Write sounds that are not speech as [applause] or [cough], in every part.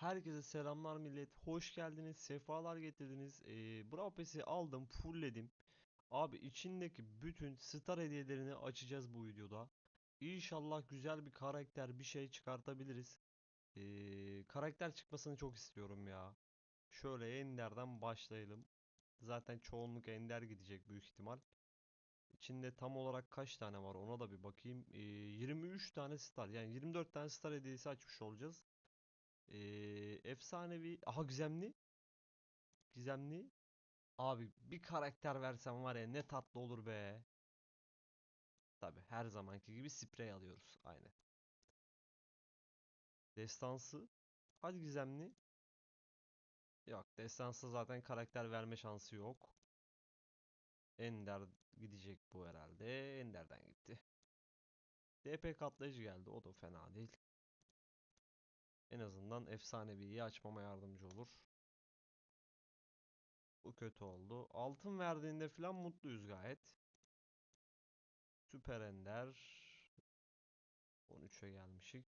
Herkese selamlar millet. Hoş geldiniz. Sefalar getirdiniz. Ee, Brawl Pass'i aldım, fullledim. Abi içindeki bütün star hediyelerini açacağız bu videoda. İnşallah güzel bir karakter, bir şey çıkartabiliriz. Ee, karakter çıkmasını çok istiyorum ya. Şöyle Ender'den başlayalım. Zaten çoğunluk Ender gidecek büyük ihtimal. İçinde tam olarak kaç tane var ona da bir bakayım. Ee, 23 tane star yani 24 tane star hediyesi açmış olacağız. Ee, efsanevi. Aha gizemli. Gizemli. Abi bir karakter versem var ya ne tatlı olur be. Tabi her zamanki gibi sprey alıyoruz. Aynen. Destansı. Hadi gizemli. Yok destansı zaten karakter verme şansı yok. Ender gidecek bu herhalde. Ender'den gitti. DP katlayıcı geldi. O da fena değil. En azından efsaneviyi açmama yardımcı olur. Bu kötü oldu. Altın verdiğinde falan mutluyuz gayet. Süper Ender. 13'e gelmişik.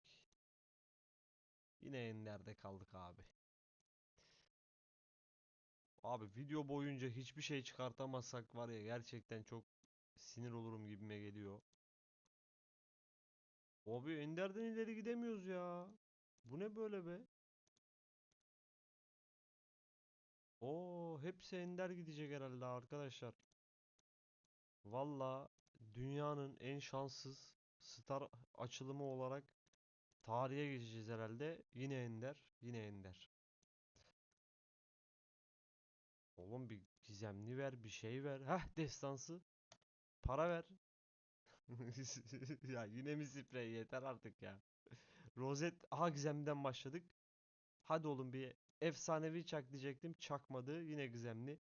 Yine Ender'de kaldık abi. Abi video boyunca hiçbir şey çıkartamazsak var ya gerçekten çok sinir olurum gibime geliyor. Abi Ender'den ileri gidemiyoruz ya. Bu ne böyle be? Oo, hepsi Ender gidecek herhalde arkadaşlar. Valla dünyanın en şanssız star açılımı olarak tarihe geçeceğiz herhalde. Yine Ender, yine Ender. Oğlum bir gizemli ver, bir şey ver. Heh, destansı. Para ver. [laughs] Ya yine mi sprey yeter artık ya. Rozet aha gizemden başladık. Hadi oğlum bir efsanevi çak diyecektim. Çakmadı. Yine gizemli.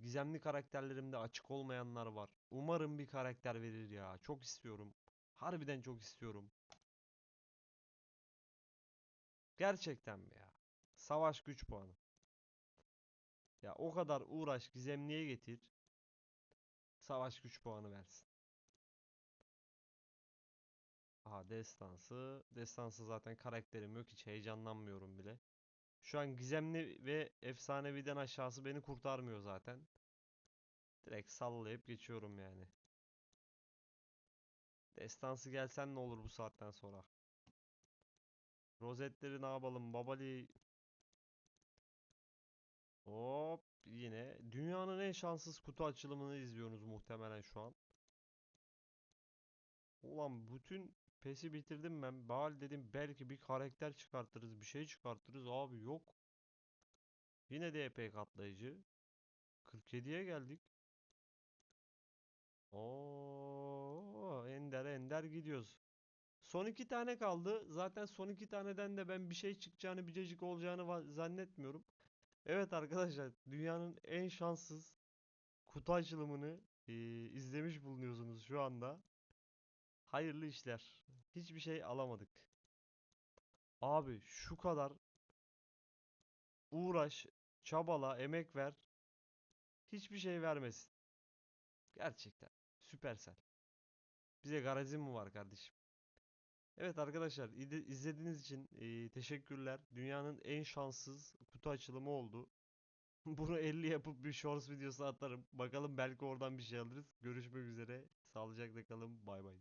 Gizemli karakterlerimde açık olmayanlar var. Umarım bir karakter verir ya. Çok istiyorum. Harbiden çok istiyorum. Gerçekten mi ya? Savaş güç puanı. Ya o kadar uğraş gizemliye getir. Savaş güç puanı versin. Aha destansı. Destansı zaten karakterim yok. Hiç heyecanlanmıyorum bile. Şu an gizemli ve efsaneviden aşağısı beni kurtarmıyor zaten. Direkt sallayıp geçiyorum yani. Destansı gelsen ne olur bu saatten sonra. Rozetleri ne yapalım? Babali. Hop yine. Dünyanın en şanssız kutu açılımını izliyorsunuz muhtemelen şu an. Ulan bütün pesi bitirdim ben. Bal dedim belki bir karakter çıkartırız, bir şey çıkartırız. Abi yok. Yine DP katlayıcı. 47'ye geldik. Oo, ender ender gidiyoruz. Son iki tane kaldı. Zaten son iki taneden de ben bir şey çıkacağını, biricik olacağını va- zannetmiyorum. Evet arkadaşlar, dünyanın en şanssız kutu açılımını eee, izlemiş bulunuyorsunuz şu anda. Hayırlı işler. Hiçbir şey alamadık. Abi şu kadar uğraş, çabala, emek ver. Hiçbir şey vermesin. Gerçekten. Süpersel. Bize garezin mi var kardeşim? Evet arkadaşlar izlediğiniz için eee, teşekkürler. Dünyanın en şanssız kutu açılımı oldu. [laughs] Bunu 50 yapıp bir shorts videosu atarım. Bakalım belki oradan bir şey alırız. Görüşmek üzere. Sağlıcakla kalın. Bay bay.